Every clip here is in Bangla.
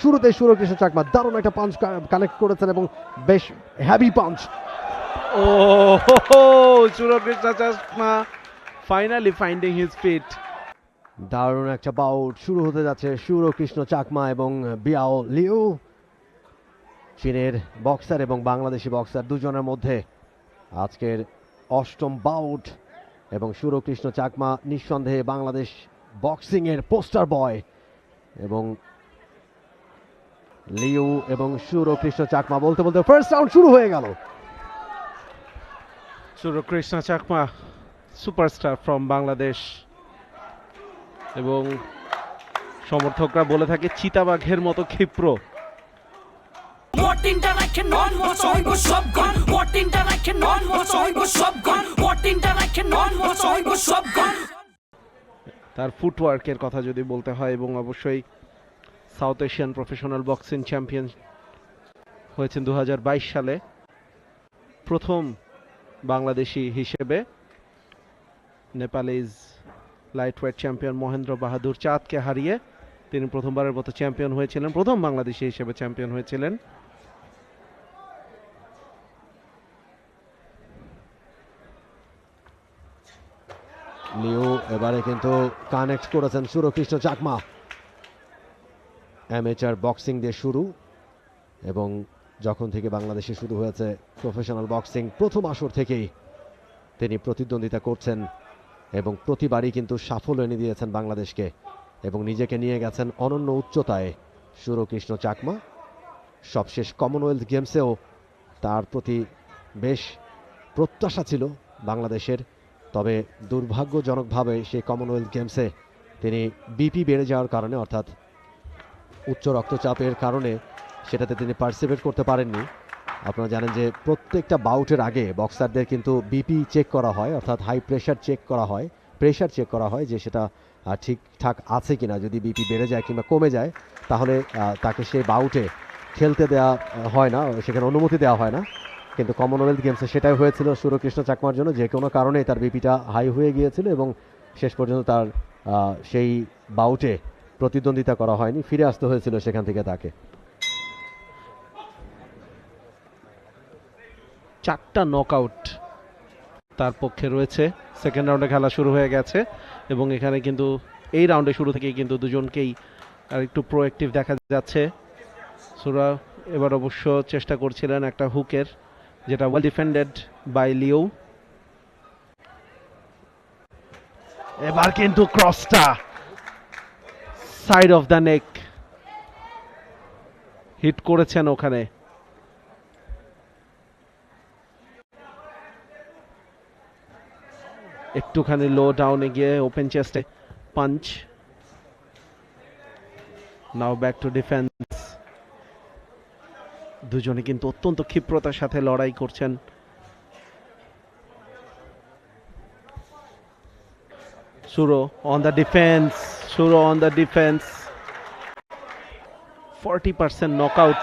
শুরুতে সুরকৃষ্ণ চাকমা দারুণ একটা পাঞ্চ কানেক্ট করেছেন এবং বেশ হ্যাভি পাঞ্চ ও Surkrishna Chakma finally finding his feet দারুণ একটা বাউট শুরু হতে যাচ্ছে সুরকৃষ্ণ চাকমা এবং বিয়াও লিউ চীনের বক্সার এবং বাংলাদেশি বক্সার দুজনের মধ্যে আজকের অষ্টম বাউট এবং সুরকৃষ্ণ চাকমা নিঃসন্দেহে বাংলাদেশ বক্সিংয়ের পোস্টার বয় এবং লিউ এবং সুরকৃষ্ণ চাকমা বলতে বলতে ফার্স্ট রাউন্ড শুরু হয়ে গেল। Sur Krishna Chakma superstar from Bangladesh. এবং সমর্থকরা বলে থাকে চিতাবাঘের মতো ক্ষিপ্র। তার ফুটওয়ার্কের কথা যদি বলতে হয় এবং অবশ্যই South Asian professional boxing champion হয়েছেন দু হাজার বাইশ সালে। প্রথম বাংলাদেশি হিসেবে Nepalese lightweight champion Mahendra Bahadur চাঁদকে হারিয়ে তিনি প্রথমবারের মতো চ্যাম্পিয়ন হয়েছিলেন, প্রথম বাংলাদেশি হিসেবে চ্যাম্পিয়ন হয়েছিলেন। লিও এবারে কিন্তু কানেক্ট করেছেন সুরকৃষ্ণ চাকমা। অ্যামেচার বক্সিং দিয়ে শুরু এবং যখন থেকে বাংলাদেশে শুরু হয়েছে প্রফেশনাল বক্সিং, প্রথম আসর থেকেই তিনি প্রতিদ্বন্দ্বিতা করছেন এবং প্রতিবারই কিন্তু সাফল্য এনে দিয়েছেন বাংলাদেশকে এবং নিজেকে নিয়ে গেছেন অনন্য উচ্চতায় সুরকৃষ্ণ চাকমা। সবশেষ কমনওয়েলথ গেমসেও তার প্রতি বেশ প্রত্যাশা ছিল বাংলাদেশের, তবে দুর্ভাগ্যজনকভাবে সেই কমনওয়েলথ গেমসে তিনি বিপি বেড়ে যাওয়ার কারণে, অর্থাৎ উচ্চ রক্তচাপের কারণে সেটাতে তিনি পার্সিপেট করতে পারেননি। আপনারা জানেন যে প্রত্যেকটা বাউটের আগে বক্সারদের কিন্তু বিপি চেক করা হয়, অর্থাৎ হাই প্রেশার চেক করা হয় প্রেশার চেক করা হয় যে সেটা ঠিকঠাক আছে কিনা। যদি বিপি বেড়ে যায় কিংবা কমে যায়, তাহলে তাকে সেই বাউটে খেলতে দেওয়া হয় না, সেখানে অনুমতি দেওয়া হয় না। কিন্তু কমনওয়েলথ গেমসে সেটাই হয়েছিল সুরকৃষ্ণ চাকমার জন্য। যে কোনো কারণে তার বিপিটা হাই হয়ে গিয়েছিল এবং শেষ পর্যন্ত তার সেই বাউটে প্রতিদ্বন্দ্বিতা করা হয়নি, ফিরে আসতে হয়েছিল সেখান থেকে তাকে। চারটা নকআউট তার পক্ষে রয়েছে। সেকেন্ড রাউন্ডে খেলা শুরু হয়ে গেছে এবং এখানে কিন্তু এই রাউন্ডে শুরু থেকেই কিন্তু দুজনকেই আর একটু প্রোয়েক্টিভ দেখা যাচ্ছে। সুরা, এবার অবশ্য চেষ্টা করছিলেন একটা হুকের যেটা ওয়েল ডিফেন্ডেড বাই লিও এবার কিন্তু ক্রসটা side of the neck hit করেছেন ওখানে। একটুখানি লো ডাউনে গিয়ে open চেস্টে punch now back to defence দুজনে কিন্তু অত্যন্ত ক্ষিপ্রতার সাথে লড়াই করছেন। Suro on the defence on the defence forty percent knockout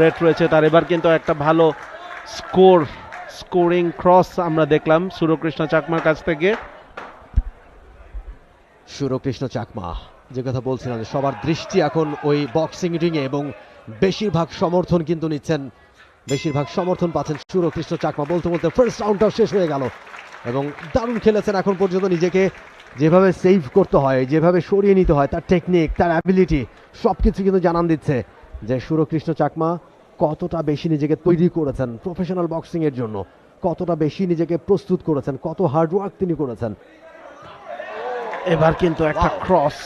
rate রয়েছে তার। এবার কিন্তু একটা ভালো স্কোর স্কোরিং ক্রস আমরা দেখলাম সুরকৃষ্ণ চাকমার কাছ থেকে। সুরকৃষ্ণ চাকমা, যে কথা বলছিলাম যে সবার দৃষ্টি এখন ওই বক্সিং রিংয়ে এবং বেশিরভাগ সমর্থন কিন্তু নিচ্ছেন, বেশিরভাগ সমর্থন পাচ্ছেন সুরকৃষ্ণ চাকমা। বলতে বলতে ফার্স্ট রাউন্ডটাও শেষ হয়ে গেল এবং দারুণ খেলেছেন এখন পর্যন্ত নিজেকে। যেভাবে সেভ করতে হয় যেভাবে সরিয়ে নিতে হয় তার টেকনিক তার অ্যাবিলিটি সব কিছু কিন্তু জানান দিচ্ছে যে সুরকৃষ্ণ চাকমা কতটা বেশি নিজেকে তৈরি করেছেন প্রফেশনাল বক্সিংয়ের জন্য কতটা বেশি নিজেকে প্রস্তুত করেছেন কত হার্ডওয়ার্ক তিনি করেছেন। এবার কিন্তু একটা cross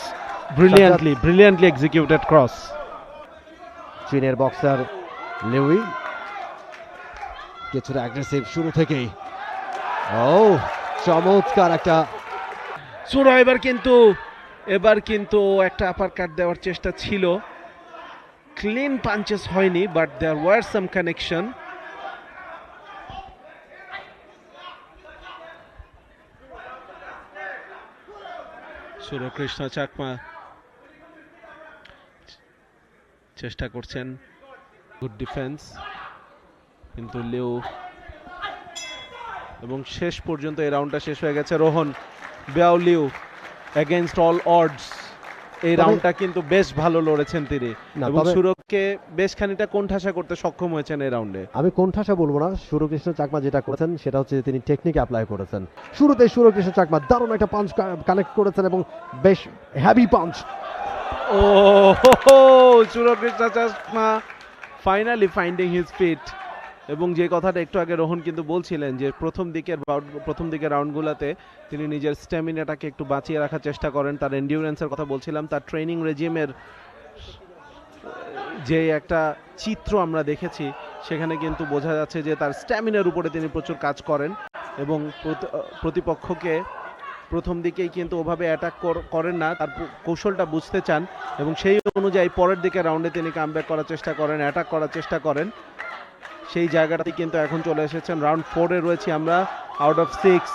brilliantly brilliantly executed cross চীনের বক্সার লিউই কিছুটা অ্যাগ্রেসিভ শুরু থেকেই। ও চমৎকার একটা সুরা এবার কিন্তু এবার কিন্তু একটা আপার কাট দেওয়ার চেষ্টা ছিল। ক্লিন পাঞ্চেস হয়নি but there were some connection Surkrishna Chakma চেষ্টা করছেন। গুড ডিফেন্স কিন্তু লিও এবং শেষ পর্যন্ত এই রাউন্ডটা শেষ হয়ে গেছে। Rohan Beaulieu against all odds এই রাউন্ডটা কিন্তু বেশ ভালো লড়েছেন তিনি। এবং সুরক্ষকে বেশ খানিকটা কোণঠাসা করতে সক্ষম হয়েছেন এই রাউন্ডে আমি কোণঠাসা বলব না সুরকৃষ্ণ চাকমা যেটা করেছেন সেটা হচ্ছে তিনি টেকনিক অ্যাপ্লাই করেছেন। শুরুতে সুরকৃষ্ণ চাকমা দারুণ একটা পাঞ্চ কানেক্ট করেছেন এবং বেশ হ্যাভি পাঞ্চ ও Surkrishna Chakma finally finding his feet এবং যে কথাটা একটু আগে রোহন কিন্তু বলছিলেন যে প্রথম দিকের প্রথম দিকের রাউন্ডগুলোতে তিনি নিজের স্ট্যামিনাটাকে একটু বাঁচিয়ে রাখার চেষ্টা করেন। তার এন্ডিউরেন্সের কথা বলছিলাম, তার ট্রেনিং রেজিমের যে একটা চিত্র আমরা দেখেছি, সেখানে কিন্তু বোঝা যাচ্ছে যে তার স্ট্যামিনার উপরে তিনি প্রচুর কাজ করেন এবং প্রতিপক্ষকে প্রথম দিকেই কিন্তু ওভাবে অ্যাটাক করেন না, তার কৌশলটা বুঝতে চান এবং সেই অনুযায়ী পরের দিকে রাউন্ডে তিনি কামব্যাক করার চেষ্টা করেন অ্যাটাক করার চেষ্টা করেন। সেই জায়গাটাতে কিন্তু এখন চলে এসেছেন। রাউন্ড ফোরে রয়েছি আমরা আউট অফ সিক্স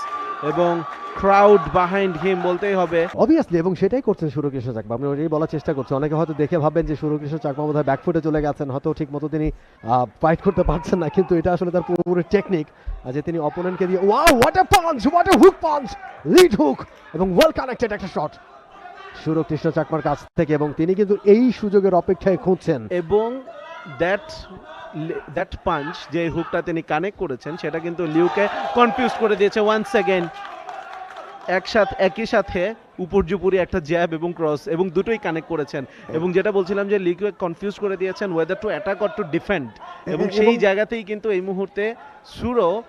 এবং ক্রাউড বাহাইন্ড হিম বলতেই হবে। অবভিয়াসলি এবং সেটাই করছেন সুরকৃষ্ণ চাকমা। আপনি ওটাই বলার চেষ্টা করছেন। অনেকে হয়তো দেখে ভাববেন যে সুরকৃষ্ণ চাকমা বোধ হয় ব্যাকফুটে চলে গেছেন। হয়তো ঠিক মতো তিনি ফাইট করতে পারছেন না। কিন্তু এটা আসলে তার পুরোপুরি টেকনিক যে তিনি অপোনেন্টকে দিয়ে wow what a punch what a hook punch lead hook এবং ওয়েল কানেক্টেড একটা শট সুরকৃষ্ণ চাকমার কাছ থেকে। এবং তিনি কিন্তু এই সুযোগের অপেক্ষায় খুঁজছেন। এবং দ্যাট দ্যাট পাঞ্চ যে হুকটা তিনি কানেক্ট করেছেন সেটা কিন্তু লিউকে কনফিউজ করে দিয়েছে ওয়ান সেকেন্ড একসাথে একই সাথে উপর্যুপুরি একটা জ্যাব এবং ক্রস এবং দুটোই কানেক্ট করেছেন। এবং যেটা বলছিলাম যে লিউকে কনফিউজ করে দিয়েছেন whether to attack or to defend এবং সেই জায়গাতেই কিন্তু এই মুহূর্তে সুরো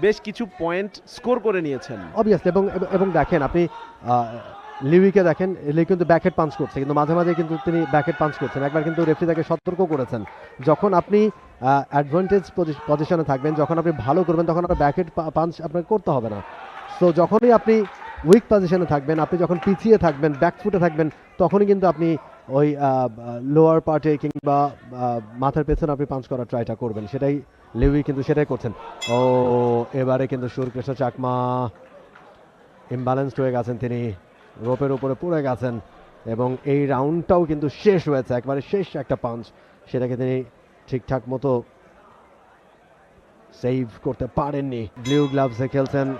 বেশ কিছু পয়েন্ট স্কোর করে নিয়েছেন। অবভিয়াসলি এবং এবং- দেখেন আপনি লিউইকে দেখেন লিউ কিন্তু ব্যাকেট পাঞ্চ করছে, কিন্তু মাঝে মাঝে কিন্তু তিনি ব্যাকেট পাঞ্চ করছেন। একবার কিন্তু রেফরি তাকে সতর্ক করেছেন। যখন আপনি অ্যাডভান্টেজ পজিশনে থাকবেন, যখন আপনি ভালো করবেন, তখন আপনার ব্যাকেট পাঞ্চ আপনাকে করতে হবে না। সো যখনই আপনি উইক পজিশনে থাকবেন, আপনি যখন পিছিয়ে থাকবেন ব্যাকফুটে থাকবেন, তখনই কিন্তু আপনি ওই লোয়ার পার্টে কিংবা মাথার পেছনে আপনি পাঞ্চ করার ট্রাইটা করবেন। সেটাই লিউই কিন্তু সেটাই করছেন। ও, এবারে কিন্তু সুরকৃষ্ণ চাকমা ইমব্যালেন্সড হয়ে গেছেন তিনি। রোপের উপরে পড়ে গেছেন এবং এই রাউন্ডটাও কিন্তু শেষ হয়েছে, একবারে শেষ একটা পাঞ্চ। সেটাকে তিনি ঠিকঠাক মতো সেভ করতে পারেননি। ব্লু গ্লাভসে খেলছেন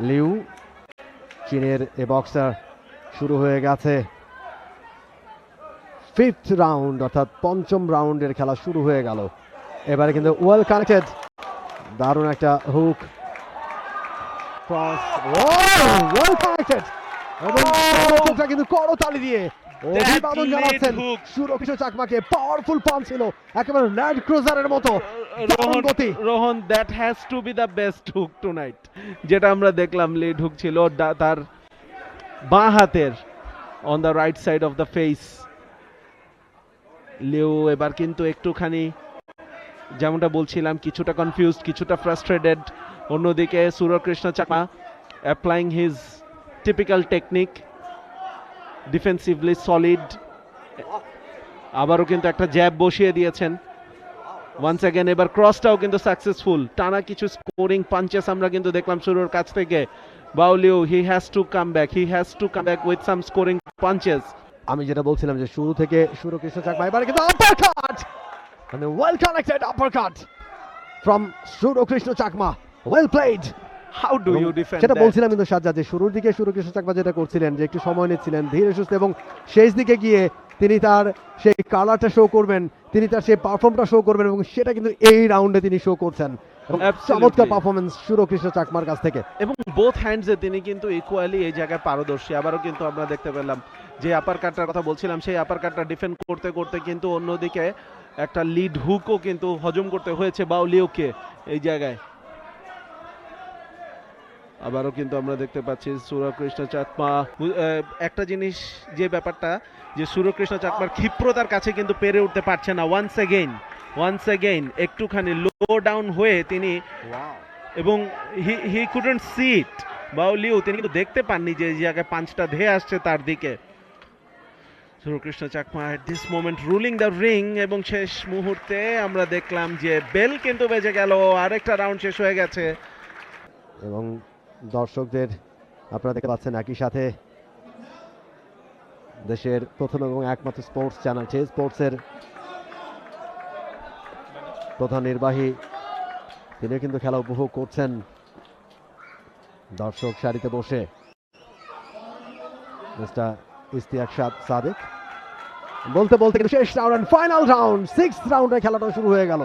লিউ। চীনের এ বক্সার শুরু হয়ে গেছে। ফিফথ রাউন্ড, অর্থাৎ পঞ্চম রাউন্ডের খেলা শুরু হয়ে গেল। এবারে কিন্তু ওয়েল কানেক্টেড। দারুণ একটা হুক। ক্রস। Well connected! এবং দর্শকরা কিন্তু করতালি দিয়ে। অভিবাদন জানাচ্ছেন। সুরক্ষিত চাকমাকে পাওয়ারফুল পাঞ্চ ছিল একেবারে ল্যান্ড ক্রুজারের মতো। রোহন গতি। Rohan that has to be the best hook tonight যেটা আমরা দেখলাম লিড হুক ছিল তার বাঁ হাতের on the right side of the face Liu এবার কিন্তু একটুখানি যেমনটা বলছিলাম কিছুটা কনফিউজড কিছুটা ফ্রাস্ট্রেটেড অন্যদিকে Surkrishna Chakma applying his typical technique defensively solid আবারও কিন্তু একটা জ্যাব বসিয়ে দিয়েছেন। ওয়ান্স অ্যাগেন এবার ক্রসটাও কিন্তু সাকসেসফুল টানা কিছু স্কোরিং পাঞ্চেস আমরা কিন্তু দেখলাম শুরুর কাছ থেকে। Beaulieu he has to come back he has to come back with some scoring punches আমি যেটা বলছিলাম যে শুরু থেকে সুরকৃষ্ণ চাকমা এবারে কিন্তু আপার কাট মানে well connected uppercut from Surkrishna Chakma well played how do এবং ইউ ডিফেন্ড সেটা বলছিলাম কিন্তু সাজ্জাদ যে শুরুর দিকে সুরকৃষ্ণ চাকমা যেটা করছিলেন যে একটু সময় নিচ্ছিলেন ধীরে সুস্থ এবং শেষ দিকে গিয়ে তিনি তার সেই কালারটা শো করবেন তিনি তার সেই পারফর্মটা শো করবেন এবং সেটা কিন্তু এই রাউন্ডে তিনি শো করছেন। চমৎকার পারফরমেন্স সুরকৃষ্ণ চাকমার কাছ থেকে। এবং বোথ হ্যান্ডসে তিনি কিন্তু ইকুয়ালি এই জায়গায় পারদর্শী। আবারও কিন্তু আমরা দেখতে পেলাম যে আপার কাটটার কথা বলছিলাম সেই আপার কাটটা ডিফেন্ড করতে করতে কিন্তু অন্যদিকে একটা লিড হুকও কিন্তু হজম করতে হয়েছে বাউলিওকে এই জায়গায়। আবারও কিন্তু আমরা দেখতে পাচ্ছি সুরকৃষ্ণ চাকমা একটা জিনিস যে ব্যাপারটা যে সুরকৃষ্ণ চাকমার ক্ষিপ্রতার কাছে কিন্তু পেরে উঠতে পারছে না। ওয়ান্স এগেইন ওয়ান্স এগেইন একটুখানি লো ডাউন হয়ে তিনি এবং হি হি কুডন্ট সিট বাউলিও তিনি কিন্তু দেখতে পাননি যে জায়গায় পাঁচটা ধেয়ে আসছে তার দিকে। Surkrishna Chakma at this moment ruling the ring এবং শেষ মুহূর্তে আমরা দেখলাম যে বেল কিন্তু বেজে গেল। আরেকটা রাউন্ড শেষ হয়ে গেছে। এবং দর্শকদের, আপনারা দেখতে পাচ্ছেন একই সাথে দেশের প্রথম এবং একমাত্র স্পোর্টস চ্যানেল চে স্পোর্টসের প্রধান নির্বাহী। তিনিও কিন্তু খেলা উপভোগ করছেন দর্শক সারিতে বসে। মিস্টার ইস্তিয়াক সাদ সাদেক। বলতে বলতে কিন্তু শেষ রাউন্ড ফাইনাল রাউন্ড সিক্স রাউন্ডে খেলাটা শুরু হয়ে গেল।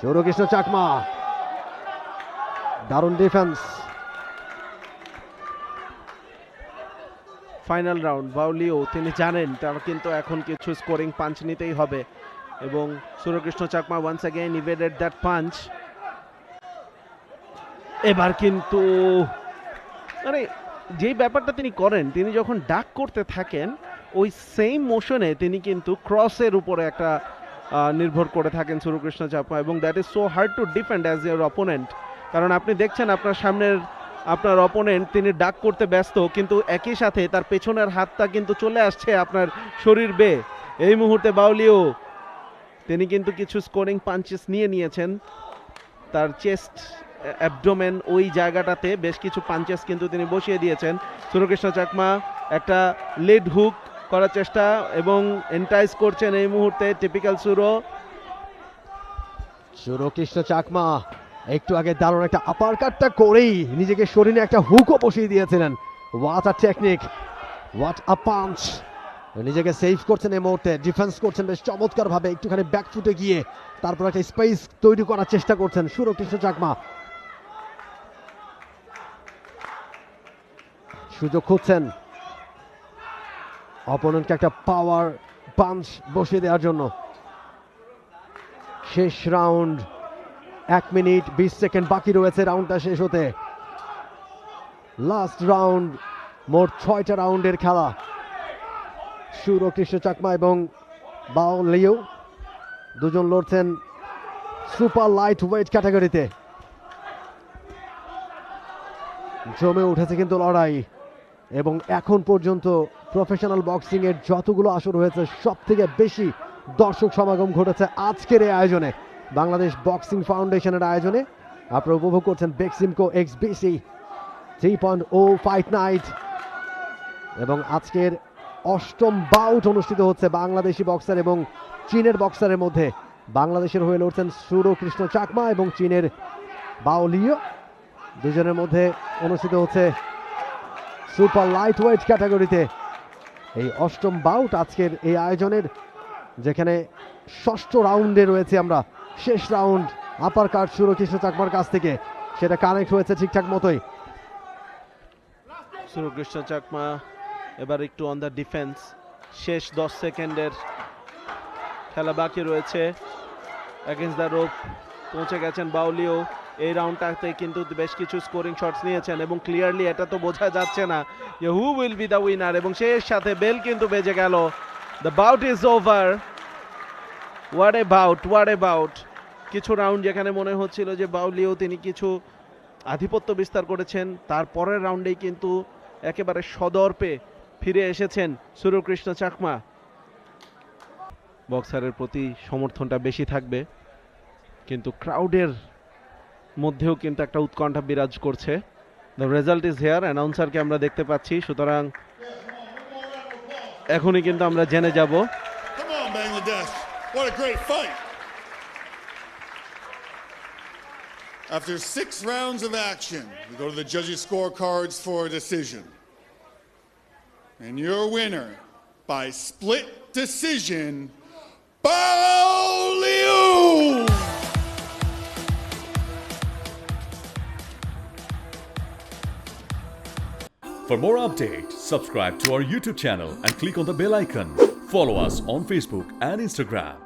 সৌরকৃষ্ণ চাকমা। দারুণ ডিফেন্স ফাইনাল রাউন্ড বাউলিও, তিনি জানেন তার কিন্তু এখন কিছু স্কোরিং পাঞ্চ নিতেই হবে। এবং Suryakrishna Chakma once again evaded that punch এবার কিন্তু মানে যেই ব্যাপারটা তিনি করেন, তিনি যখন ডাক করতে থাকেন, ওই সেম মোশনে তিনি কিন্তু ক্রসের উপরে একটা নির্ভর করে থাকেন সূর্যকৃষ্ণ চাকমা। এবং that is so hard to defend as your opponent কারণ আপনি দেখছেন আপনার সামনের, আপনার অপোনেন্ট তিনি ডাক করতে ব্যস্ত, কিন্তু একই সাথে তার পেছনের হাতটা কিন্তু চলে আসছে আপনার শরীর বেয়ে এই মুহূর্তে বাউলিও, তিনি কিন্তু কিছু স্কোরিং পাঞ্চেস নিয়ে নিয়েছেন। তার চেস্ট অ্যাবডোমেন ওই জায়গাটাতে বেশ কিছু পাঞ্চেস কিন্তু তিনি বসিয়ে দিয়েছেন। সুরকৃষ্ণ চাকমা একটা লেড হুক করার চেষ্টা এবং এন্টাইজ করছেন এই মুহূর্তে টিপিক্যাল সুরো। সুরকৃষ্ণ চাকমা। একটু আগে দারুণ একটা আপার কাটটা করেই নিজেকে শরীরে একটা হুকও বসিয়ে দিয়েছিলেন। What a technique what a punch নিজেকে সেভ করছেন এই মুহূর্তে ডিফেন্স করছেন বেশ চমৎকার ভাবে একটুখানি ব্যাক ফুটে গিয়ে তারপর একটা স্পেস তৈরি করার চেষ্টা করছেন সুরকৃষ্ণ চাকমা। সুযোগ খুঁজছেন। অপোনেন্টকে একটা পাওয়ার পাঞ্চ বসিয়ে দেওয়ার জন্য। শেষ রাউন্ড এক মিনিট বিশ সেকেন্ড বাকি রয়েছে রাউন্ডটা শেষ হতে। লাস্ট রাউন্ড মোট ছয়টা রাউন্ডের খেলা। সুর ও কৃষ্ণ চাকমা এবং বাও লিও দুজন লড়ছেন সুপার লাইট ওয়েট ক্যাটাগরিতে জমে উঠেছে কিন্তু লড়াই এবং এখন পর্যন্ত প্রফেশনাল বক্সিং এর যতগুলো আসর হয়েছে সব থেকে বেশি দর্শক সমাগম ঘটেছে আজকের এই আয়োজনে। বাংলাদেশ বক্সিং ফাউন্ডেশনের আয়োজনে আপনারা উপভোগ করছেন Beximco X BC three point O fight night এবং আজকের অষ্টম বাউট অনুষ্ঠিত হচ্ছে বাংলাদেশি বক্সার এবং চীনের বক্সারের মধ্যে। বাংলাদেশের হয়ে লড়ছেন সুরকৃষ্ণ চাকমা এবং চীনের বাউলিও দুজনের মধ্যে অনুষ্ঠিত হচ্ছে সুপার লাইট ওয়েট ক্যাটাগরিতে এই অষ্টম বাউট আজকের এই আয়োজনের, যেখানে ষষ্ঠ রাউন্ডে রয়েছে আমরা। শেষ রাউন্ড আপার কার্ড সুরকৃষ্ণ চাকমার কাছ থেকে। সেটা কানেক্ট হয়েছে ঠিকঠাক মতোই। সুরকৃষ্ণ চাকমা। এবার একটু অন দ্য ডিফেন্স শেষ দশ সেকেন্ডের খেলা বাকি রয়েছে। অ্যাগেন্স্ট দ্য রোপ পৌঁছে গেছেন বাউলিও। এই রাউন্ডটাতে কিন্তু বেশ কিছু স্কোরিং শটস নিয়েছেন এবং ক্লিয়ারলি এটা তো বোঝা যাচ্ছে না যে who will be the winner এবং শেষ সাথে বেল কিন্তু বেজে গেল। The bout is over what a bout what a bout কিছু রাউন্ড যেখানে মনে হচ্ছিল যে বাউলিও তিনি কিছু আধিপত্য বিস্তার করেছেন, তার পরের রাউন্ডেই কিন্তু একেবারে সদর্পে ফিরে এসেছেন সুরকৃষ্ণ চাকমা। বক্সারের প্রতি সমর্থনটা বেশি থাকবে, কিন্তু ক্রাউডের মধ্যেও কিন্তু একটা উৎকণ্ঠা বিরাজ করছে। দ্য রেজাল্ট ইজ হেয়ার অ্যানাউন্সারকে আমরা দেখতে পাচ্ছি, সুতরাং এখনই কিন্তু আমরা জেনে যাব. What a great fight. After six rounds of action, we go to the judges' scorecards for a decision. And your winner by split decision, Bao Liu! For more updates, subscribe to our YouTube channel and click on the bell icon. Follow us on Facebook and Instagram.